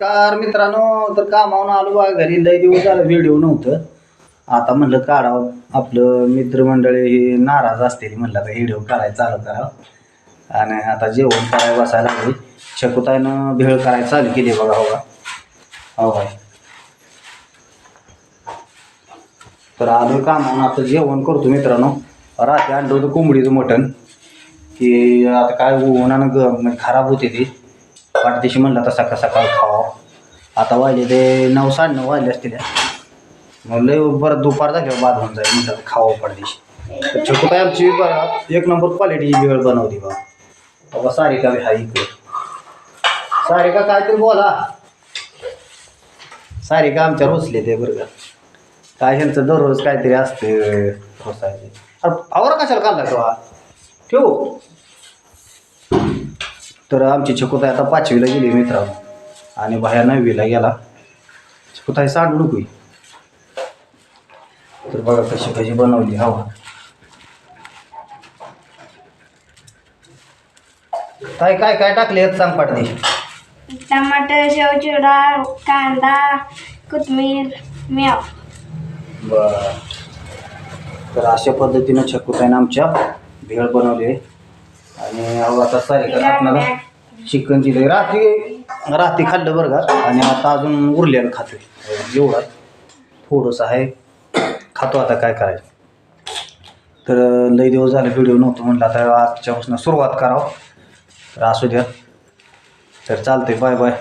नमस्कार मित्रांनो तर कामावून आलो बा घरी लय दिवस झालं व्हिडिओ नव्हतं. आता म्हणलं काढावं. आपलं मित्रमंडळी हे नाराज असतील म्हणलं आता व्हिडिओ काढायला चालू करावं. आणि आता जेवण करायला बसायला लागली शकुताईनं भेळ करायला चालू केली बघा हो हो काय तर आलो कामावून आता जेवण करतो मित्रांनो. रात्री आणलं होतं कोंबडीचं मटण. की आता काय उन्हानं ग म्हणजे खराब होते ती. पाठदिशी म्हणलं आता सकाळ सकाळ खावा. आता वाजले ते नऊ साडेनऊ वाजले असतील. मग लय बरं दुपार झाल्यावर बाद होऊन जाईल म्हणलं खावं पडदिशी तर छकुताई आमची बघा एक नंबर क्वालिटीची वेळ बनवली बा. बाबा सारिका बी हाय इकडे. सारिका काहीतरी बोला. सारिका आमच्या रुसले ते बरं का. काय ह्यांचं दररोज काहीतरी असते रोसायचे अरे आवर कशाला काढला तो हा ठेवू. तर आमची छकुताई आता पाचवीला गेली मित्रांनो. आणि बाहेर नववीला गेला. छकुताई सांडू तर बघा कशी कशी बनवली हवा. काय काय काय टाकले आहेत सांग पाटली टमाटर शेव चिवडा कांदा कोथमीर म्याव बर. तर अशा पद्धतीनं छकुताईनं आमच्या भेळ बनवली आहे. आणि अहो आता सारिका आपल्याला चिकन दिलं रात्री रात्री खाल्लं बरं का? आणि आता अजून उरलेलं खातोय एवढा थोडंसं आहे. खातो आता काय करायचं. तर लई दिवस झाले व्हिडिओ नव्हतं म्हणलं. आता आजच्यापासून सुरुवात करावं. तर असू द्या. तर चालतंय. Bye bye.